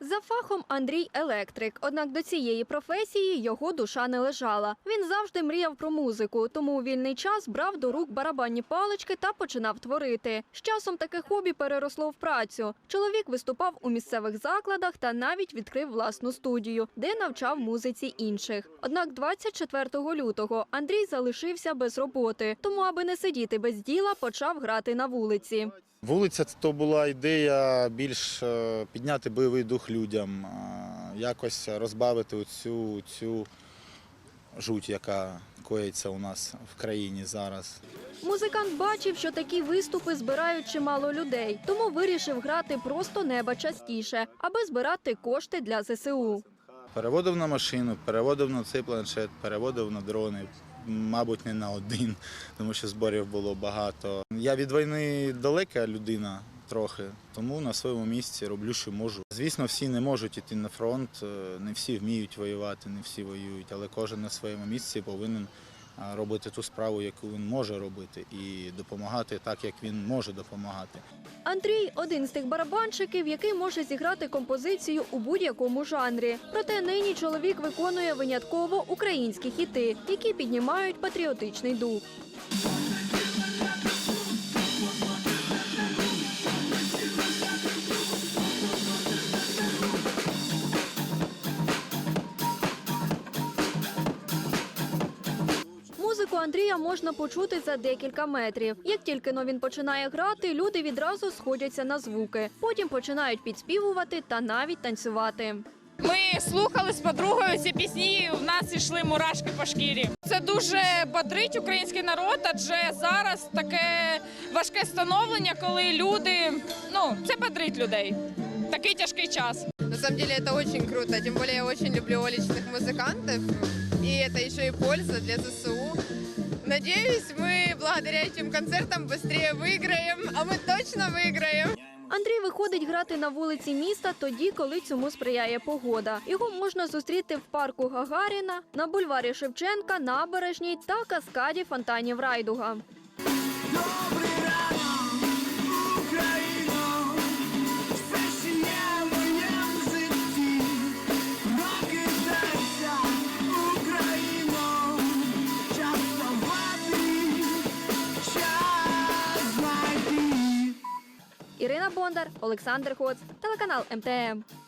За фахом Андрій електрик. Однак до цієї професії його душа не лежала. Він завжди мріяв про музику, тому у вільний час брав до рук барабанні палички та починав творити. З часом таке хобі переросло в працю. Чоловік виступав у місцевих закладах та навіть відкрив власну студію, де навчав музиці інших. Однак 24 лютого Андрій залишився без роботи, тому, аби не сидіти без діла, почав грати на вулиці. Вулиця то була ідея більш е, підняти бойовий дух людям, е, якось розбавити оцю цю жуть, яка коїться у нас в країні зараз. Музикант бачив, що такі виступи збирають чимало людей, тому вирішив грати просто неба частіше, аби збирати кошти для ЗСУ. Переводив на машину, переводив на цей планшет, переводив на дрони. Мабуть, не на один, тому що зборів було багато. Я від війни далека людина трохи, тому на своєму місці роблю, що можу. Звісно, всі не можуть йти на фронт, е, не всі вміють воювати, не всі воюють, але кожен на своєму місці повинен робити ту справу, яку він може робити, і допомагати так, як він може допомагати. Андрій один з тих барабанщиків, який може зіграти композицію у будь-якому жанрі. Проте нині чоловік виконує винятково українські хіти, які піднімають патріотичний дух. Андрія можна почути за декілька метрів. Як тільки но він починає грати, люди відразу сходяться на звуки. Потім починають підспівувати та навіть танцювати. Ми слухали з подругою ці пісні. і В нас ішли мурашки по шкірі. Це дуже бодрить український народ, адже зараз таке важке становлення, коли люди ну це бодрить людей. Такий тяжкий час. На самом деле это очень круто, тем более я очень люблю уличных музыкантов, и это еще и польза для ЗСУ. Надеюсь, мы благодаря этим концертам быстрее выиграем, а мы точно выиграем. Андрій виходить грати на вулиці міста тоді, коли цьому сприяє погода. Його можна зустріти в парку Гагаріна, на бульварі Шевченка, набережній та каскаді фонтанів Райдуга. Добрий Бондар, Олександр Хоц, телеканал МТМ.